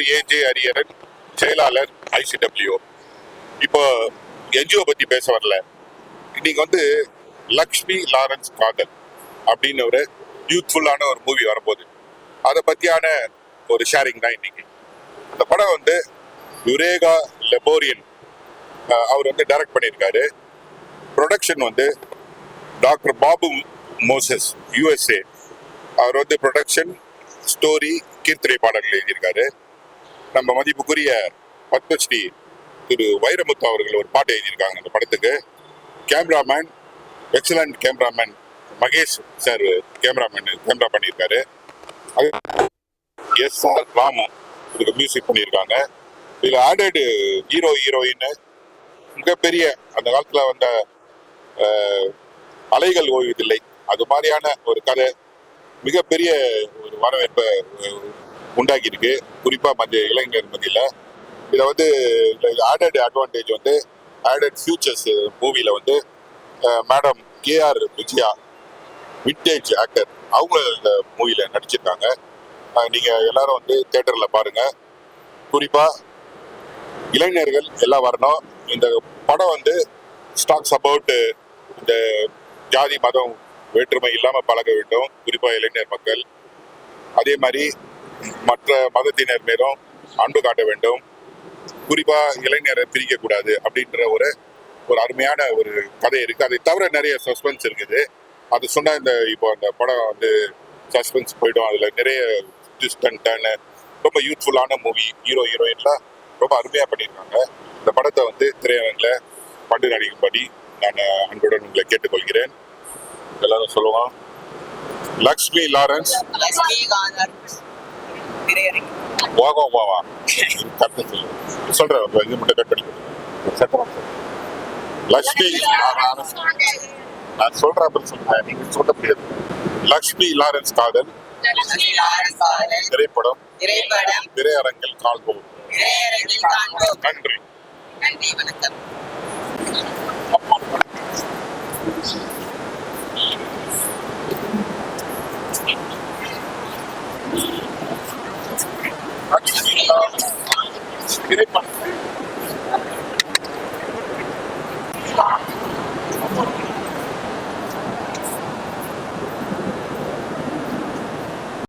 பேர் ஏஜே அரியரன் செயலாளர் ஐசிடபிள்யூ இப்போ என்ஜிஓ பத்தி பேச வரல. இன்னைக்கு வந்து லக்ஷ்மி லாரன்ஸ் காதல் அப்படின்னு ஒரு யூத்ஃபுல்லான ஒரு மூவி வரும்போது அதை பத்தியான ஒரு ஷேரிங் தான் இன்னைக்கு. இந்த படம் வந்து யுரேகா லெபோரியன் அவர் வந்து டைரக்ட் பண்ணியிருக்காரு. ப்ரொடக்ஷன் வந்து டாக்டர் பாபு மோசஸ் யூஎஸ்ஏ அவர் வந்து ப்ரொடக்ஷன் ஸ்டோரி கீர்த்தனை பாடல்கள் எழுதியிருக்காரு. நம்ம மதிப்புக்குரிய பத்மஸ்ரீ திரு வைரமுத்து அவர்கள் ஒரு பாட்டு எழுதியிருக்காங்க அந்த படத்துக்கு. Cameraman excellent cameraman Mahesh sir cameraman camera பண்ணியிருக்காரு. எஸ் ஆர் ராமு இதுக்கு மியூசிக் பண்ணியிருக்காங்க. இதில் ஆடடு ஹீரோ ஹீரோயின் மிகப்பெரிய அந்த காலத்தில் வந்த அலைகள் ஓய்வதில்லை. அது மாதிரியான ஒரு கதை மிகப்பெரிய ஒரு வரவேற்பை உண்டாக்கியிருக்கு. குறிப்பாக மத்திய இளைஞர் மத்தியில். இதை வந்து ஆடட் அட்வான்டேஜ் வந்து ஆடட் ஃபியூச்சர்ஸ் மூவியில் வந்து madam K R Vijaya vintage actor அவங்க இந்த மூவியில் நடிச்சிருக்காங்க. நீங்கள் நீங்க எல்லாரும் வந்து தேட்டரில் பாருங்க. குறிப்பா இளைஞர்கள் எல்லாம் வரணும். இந்த படம் வந்து ஸ்டாக்ஸ் அபவுட் இந்த ஜாதி மதம் வேற்றுமை இல்லாம பழக வேண்டும். குறிப்பா இளைஞர் மக்கள். அதே மாதிரி மற்ற மதத்தினர் மேலும் அன்பு காட்ட வேண்டும். குறிப்பா இளைஞரை பிரிக்க கூடாது அப்படின்ற ஒரு ஒரு அருமையான ஒரு கதை இருக்கு. அதை தவிர நிறைய சஸ்பென்ஸ் இருக்குது. அது சொன்னா இந்த இப்போ அந்த படம் வந்து சஸ்பென்ஸ் போயிடும். அதுல நிறைய ட்விஸ்ட் அண்ட் டர்னு ரொம்ப யூஸ்ஃபுல்லான மூவி ஹீரோ ஹீரோயின்லாம் ரொம்ப அருமையா பண்ணியிருக்காங்க. இந்த படத்தை வந்து திரையரங்கில் பண்டு நடிக்கும்படி நான் அன்புடன் உங்களை கேட்டுக்கொள்கிறேன். எல்லாரும் சொல்லுவோம் லக்ஷ்மி லாரன்ஸ். திரையரங்கு வாகோ வாவா கரெக்டாக சொல்லு சொல்றேன் இது மட்டும் கட் பண்ணி. லக்ஷ்மி லாரன்ஸ் நான் சொல்றேன் அப்புறம் சொல்லுங்க. நீங்க சொல்ல முடியாது லக்ஷ்மி லாரன்ஸ் காதல். திரைப்படம். திரையரங்கில் காண்போம் நன்றி. நன்றி வணக்கம். லக்ஷ்மி லாரன்ஸ் திரைப்படம்